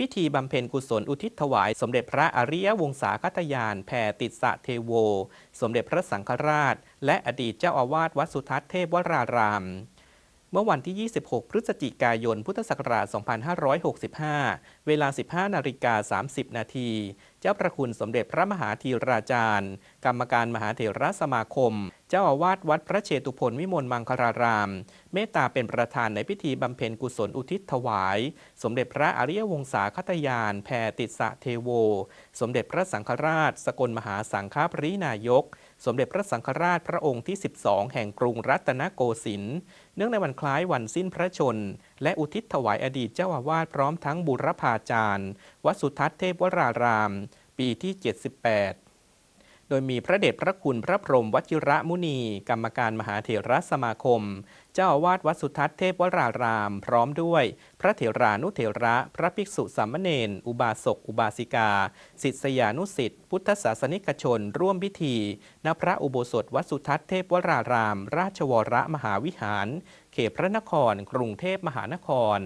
พิธีบำเพ็ญกุศลอุทิศถวาย สมเด็จพระอริยวงศาคตยานแผ่ติสสะเทโว สมเด็จพระสังฆราช และอดีตเจ้าอาวาสวัดสุทัศน์เทพวราราม เมื่อวันที่ 26 พฤศจิกายน พุทธศักราช 2565 เวลา 15 นาฬิกา 30 นาที เจ้าประคุณสมเด็จพระมหาธีราจารย์ กรรมการมหาเถรสมาคม เจ้าอาวาสวัดพระเชตุพนวิมลมังคลาราม เมตตาเป็นประธานในพิธีบำเพ็ญกุศลอุทิศถวาย สมเด็จพระอริยวงศาคตยานแผ่ติสสะเทโว สมเด็จพระสังฆราช สกลมหาสังฆปรินายก สมเด็จพระสังฆราชพระองค์ที่ 12 แห่งกรุงรัตนโกสินทร์เนื่องในวันคล้ายวันสิ้นพระชน และอุทิศถวายอดีตเจ้าอาวาสพร้อมทั้งบุรพาจารย์วัดสุทัศน์เทพวราราม ปีที่ 78 โดยมีพระเดชพระคุณพระพรหมวชิระมุนี กรรมการมหาเถรสมาคม เจ้าอาวาสวัดสุทัศน์เทพวราราม พร้อมด้วย พระเถรานุเถระ พระภิกษุสามเณรอุบาสกอุบาสิกาศิษยานุศิษย์พุทธศาสนิกชน ร่วมพิธีณพระอุโบสถวัดสุทัศน์เทพวราราม ราชวรมหาวิหาร เขตพระนคร กรุงเทพมหานคร